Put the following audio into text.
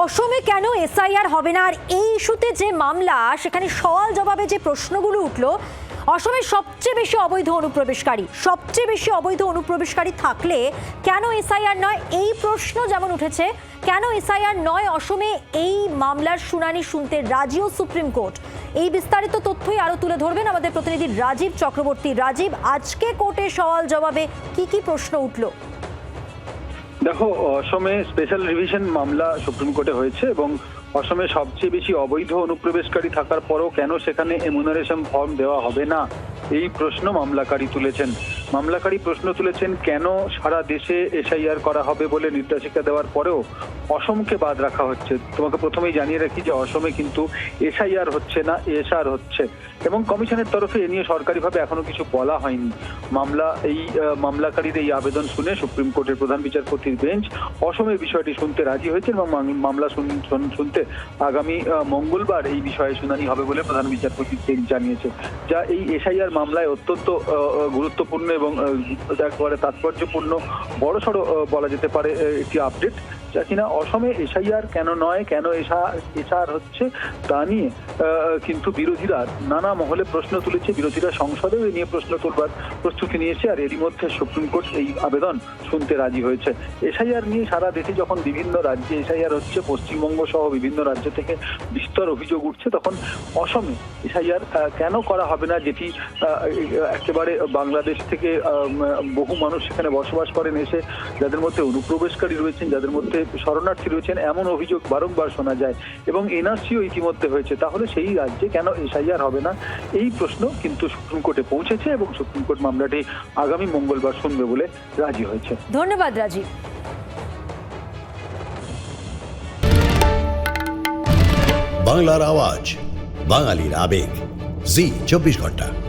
অসমে কেন এসআইআর হবে না? আর এই ইস্যুতে যে মামলা, সেখানে সওয়াল জবাবে যে প্রশ্নগুলো উঠল, অসমের সবচেয়ে বেশি অবৈধ অনুপ্রবেশকারী, সবচেয়ে বেশি অবৈধ অনুপ্রবেশকারী থাকলে কেন এসআইআর নয়? এই প্রশ্ন যেমন উঠেছে, কেন এসআইআর নয় অসমে? এই মামলার শুনানি শুনতে রাজিও সুপ্রিম কোর্ট। এই বিস্তারিত তথ্যই আরও তুলে ধরবেন আমাদের প্রতিনিধি রাজীব চক্রবর্তী। রাজীব, আজকে কোর্টে সওয়াল জবাবে কি কি প্রশ্ন উঠল? দেখো, অসমে স্পেশাল রিভিশন মামলা সুপ্রিম কোর্টে হয়েছে এবং অসমে সবচেয়ে বেশি অবৈধ অনুপ্রবেশকারী থাকার পরও কেন সেখানে এমুনারেশন ফর্ম দেওয়া হবে না? এই প্রশ্ন মামলাকারী তুলেছেন। মামলাকারী প্রশ্ন তুলেছেন, কেন সারা দেশে এসআইআর করা হবে বলে নির্দেশিকা দেওয়ার পরেও অসমকে বাদ রাখা হচ্ছে? তোমাকে প্রথমেই জানিয়ে রাখি যে অসমে কিন্তু এসআইআর হচ্ছে না, এসআর হচ্ছে। এবং কমিশনের তরফে এ নিয়ে সরকারিভাবে এখনও কিছু বলা হয়নি। মামলা, এই মামলাকারীর এই আবেদন শুনে সুপ্রিম কোর্টের প্রধান বিচারপতির বেঞ্চ অসমের বিষয়টি শুনতে রাজি হয়েছেন এবং মামলা শুন- শুন- শুনতে আগামী মঙ্গলবার এই বিষয়ে শুনানি হবে বলে প্রধান বিচারপতি জানিয়েছে যা এই এসআইআর মামলায় অত্যন্ত গুরুত্বপূর্ণ এবং একেবারে তাৎপর্যপূর্ণ বড়সড় আহ, বলা যেতে পারে একটি আপডেট যা কিনা অসমে এসআইআর কেন নয় কেন এসআর হচ্ছে তা নিয়ে কিন্তু বিরোধীরা নানা মহলে প্রশ্ন তুলেছে। বিরোধীরা সংসদেও নিয়ে প্রশ্ন তুলবার প্রস্তুতি নিয়েছে আর এরই মধ্যে সুপ্রিম কোর্ট এই আবেদন শুনতে রাজি হয়েছে। এসআইআর নিয়ে সারা দেশে যখন বিভিন্ন রাজ্যে এসআইআর হচ্ছে পশ্চিমবঙ্গ সহ বিভিন্ন রাজ্য থেকে বিস্তর অভিযোগ উঠছে তখন অসমে এসআইআর কেন করা হবে না যেটি একেবারে বাংলাদেশ থেকে বহু মানুষ সেখানে বসবাস করেন এসে যাদের মধ্যে অনুপ্রবেশকারী রয়েছেন যাদের মধ্যে শরণার্থী রয়েছেন এমন অভিযোগ বারংবার শোনা যায়। এবং এনআরসিও ইতিমধ্যে হয়েছে। তাহলে সেই রাজ্যে কেন এসআইআর হবে না? এই প্রশ্ন কিন্তু সুপ্রিম কোর্টে পৌঁছেছে এবং সুপ্রিম কোর্ট মামলাটি আগামী মঙ্গলবার শুনবে বলে রাজি হয়েছে। ধন্যবাদ রাজীব। বাংলার আওয়াজ বাঙালির আবেগ। জি চব্বিশ ঘণ্টা।